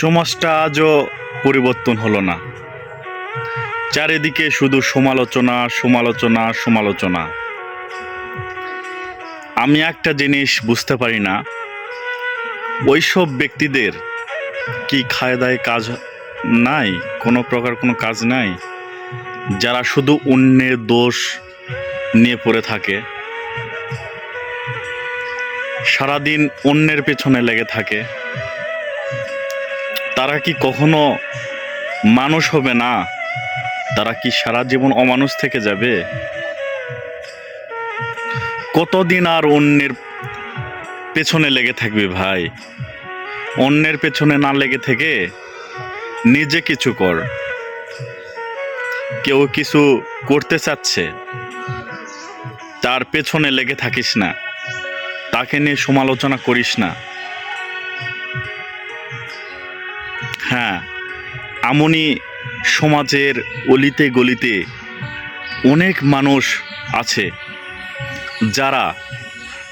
সমাজটা আজও পরিবর্তন হলো না। চারিদিকে শুধু সমালোচনা সমালোচনা সমালোচনা। আমি একটা জিনিস বুঝতে পারি না, ওইসব ব্যক্তিদের কি খায় দায় কাজ নাই? কোনো প্রকার কোনো কাজ নাই? যারা শুধু অন্যের দোষ নিয়ে পড়ে থাকে। সারাদিন অন্যের পেছনে লেগে থাকে। তারা কি কখনো মানুষ হবে না? তারা কি সারা জীবন অমানুষ থেকে যাবে? কতদিন আর অন্যের পেছনে লেগে থাকবে ভাই? অন্যের পেছনে না লেগে থেকে নিজে কিছু কর। কেউ কিছু করতে চাচ্ছে, তার পেছনে লেগে থাকিস না। তাকে নিয়ে সমালোচনা করিস না। এমনই সমাজের অলিতে গলিতে অনেক মানুষ আছে যারা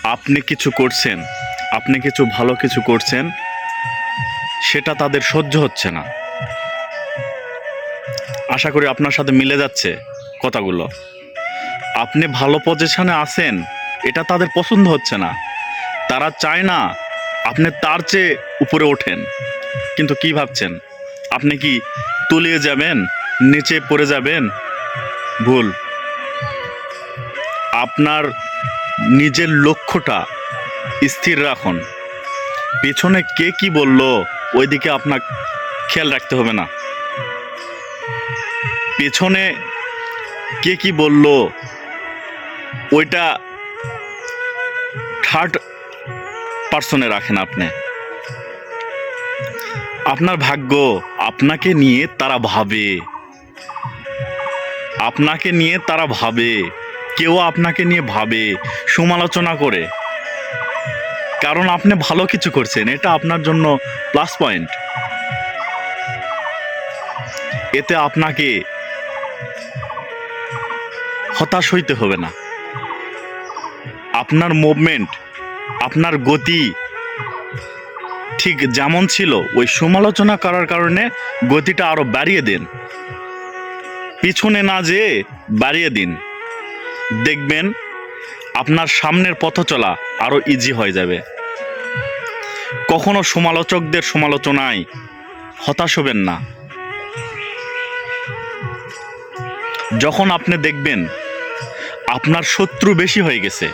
আপনি কিছু করছেন, আপনি কিছু ভালো কিছু করছেন, সেটা তাদের সহ্য হচ্ছে না। আশা করি আপনার সাথে মিলে যাচ্ছে কথাগুলো। আপনি ভালো পজিশনে আছেন, এটা তাদের পছন্দ হচ্ছে না। তারা চায় না আপনি তার চেয়ে উপরে ওঠেন। কিন্তু কি ভাবছেন? আপনি কি তলিয়ে যাবেন? নিচে পড়ে যাবেন? ভুল। আপনার নিজের লক্ষ্যটা স্থির রাখুন। পেছনে কে কি বলল, ওইদিকে আপনার খেয়াল রাখতে হবে না। পেছনে কে কি বলল, ওইটা থার্ড পার্সনে রাখেন আপনি। আপনার ভাগ্য আপনাকে নিয়ে তারা ভাবে। আপনাকে নিয়ে তারা ভাবে, কেউ আপনাকে নিয়ে ভাবে, সমালোচনা করে। কারণ আপনি ভালো কিছু করছেন, এটা আপনার জন্য প্লাস পয়েন্ট এতে আপনাকে হতাশ হইতে হবে না। আপনার মুভমেন্ট আপনার গতি ঠিক যেমন ছিল, ওই সমালোচনা করার কারণে গতিটা আরও বাড়িয়ে দিন। পিছনে না যেয়ে বাড়িয়ে দিন। দেখবেন আপনার সামনের পথ চলা আরও ইজি হয়ে যাবে। কখনো সমালোচকদের সমালোচনায় হতাশ হবেন না। যখন আপনি দেখবেন আপনার শত্রু বেশি হয়ে গেছে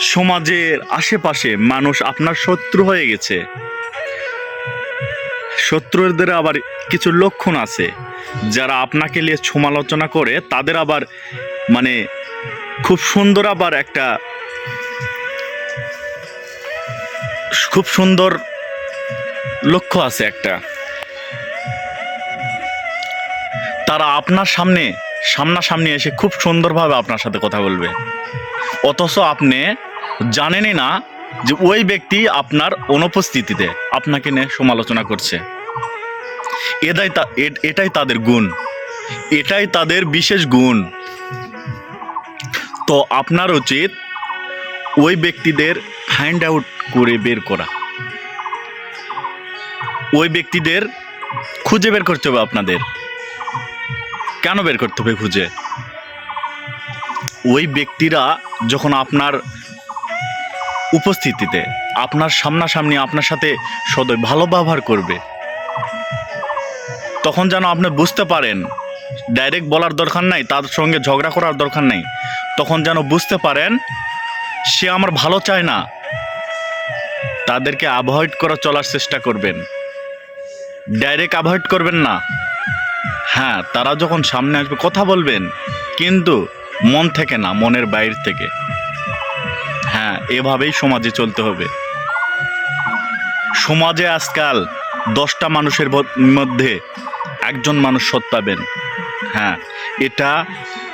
সমাজের আশেপাশে মানুষ আপনার শত্রু হয়ে গেছে। শত্রুদের আবার কিছু লক্ষণ আছে। যারা আপনাকে নিয়ে সমালোচনা করে, তাদের আবার মানে খুব সুন্দর আবার একটা খুব সুন্দর লক্ষ্য আছে একটা। তারা আপনার সামনে, সামনাসামনি এসে খুব সুন্দরভাবে আপনার সাথে কথা বলবে। অথচ আপনি জানেনই না যে ওই ব্যক্তি আপনার অনুপস্থিতিতে আপনাকে নিয়ে সমালোচনা করছে। এটাই এটাই তাদের গুণ। এটাই তাদের বিশেষ গুণ। তো আপনার উচিত ওই ব্যক্তিদের ফাইন্ড আউট করে বের করা। ওই ব্যক্তিদের খুঁজে বের করতে হবে আপনাদের। কেন বের করতে হবে খুঁজে? ওই ব্যক্তিরা যখন আপনার উপস্থিতিতে আপনার সামনাসামনি আপনার সাথে সদয় ভালো ব্যবহার করবে। তখন যেন আপনি বুঝতে পারেন ডাইরেক্ট বলার দরকার নাই, তার সঙ্গে ঝগড়া করার দরকার নেই। তখন যেন বুঝতে পারেন, সে আমার ভালো চায় না। তাদেরকে অ্যাভয়েড করা চলার চেষ্টা করবেন। ডাইরেক্ট অ্যাভয়েড করবেন না। হ্যাঁ তারা যখন সামনে আসবে, কথা বলবেন, কিন্তু মন থেকে না, মনের বাইরে থেকে। এভাবেই সমাজে চলতে হবে। সমাজে আজকাল দশটা মানুষের মধ্যে একজন মানুষ সৎ পাবেন হ্যাঁ এটা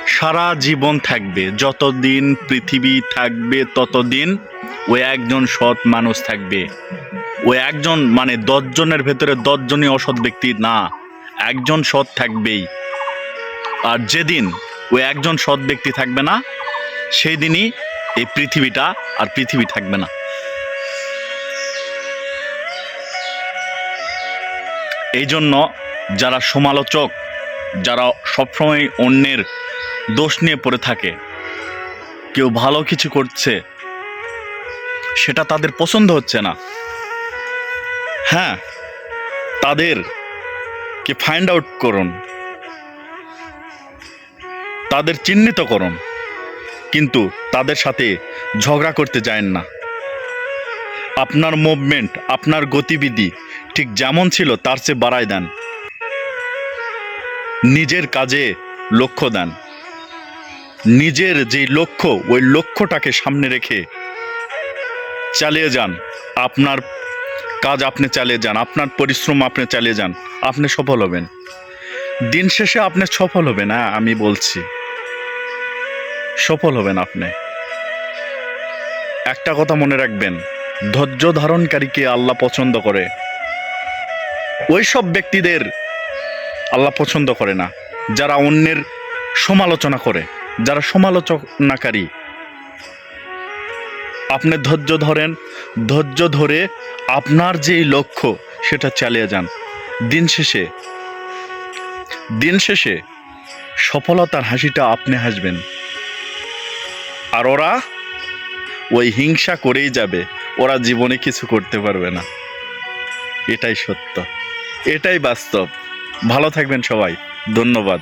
সারা জীবন থাকবে। যতদিন পৃথিবী থাকবে, ততদিন ওই একজন সৎ মানুষ থাকবে। ওই একজন মানে দশজনের ভেতরে দশজনই অসৎ ব্যক্তি না, একজন সৎ থাকবেই। আর যেদিন ওই একজন সৎ ব্যক্তি থাকবে না সেই দিনই এই পৃথিবীটা আর পৃথিবী থাকবে না। এই জন্য যারা সমালোচক, যারা সবসময় অন্যের দোষ নিয়ে পড়ে থাকে, কেউ ভালো কিছু করছে, সেটা তাদের পছন্দ হচ্ছে না। হ্যাঁ তাদেরকে ফাইন্ড আউট করুন। তাদের চিহ্নিত করুন। কিন্তু তাদের সাথে ঝগড়া করতে যায় না। আপনার মুভমেন্ট আপনার গতিবিধি ঠিক যেমন ছিল তার চেয়ে বাড়ায় দেন। নিজের কাজে লক্ষ্য দেন। নিজের যে লক্ষ্য, ওই লক্ষ্যটাকে সামনে রেখে চালিয়ে যান। আপনার কাজ আপনি চালিয়ে যান, আপনার পরিশ্রম আপনি চালিয়ে যান, আপনি সফল হবেন। দিন শেষে আপনি সফল হবেন হ্যাঁ আমি বলছি। সফল হবেন আপনি। একটা কথা মনে রাখবেন, ধৈর্য ধারণকারীকে আল্লাহ পছন্দ করে। ওই সব ব্যক্তিদের আল্লাহ পছন্দ করে না, যারা অন্যের সমালোচনা করে, যারা সমালোচনাকারী। আপনি ধৈর্য ধরেন, ধৈর্য ধরে আপনার যেই লক্ষ্য, সেটা চালিয়ে যান। দিন শেষে দিন শেষে সফলতার হাসিটা আপনি হাসবেন। আর ওরা ওই হিংসা করেই যাবে। ওরা জীবনে কিছু করতে পারবে না। এটাই সত্য। এটাই বাস্তব। ভালো থাকবেন সবাই। ধন্যবাদ।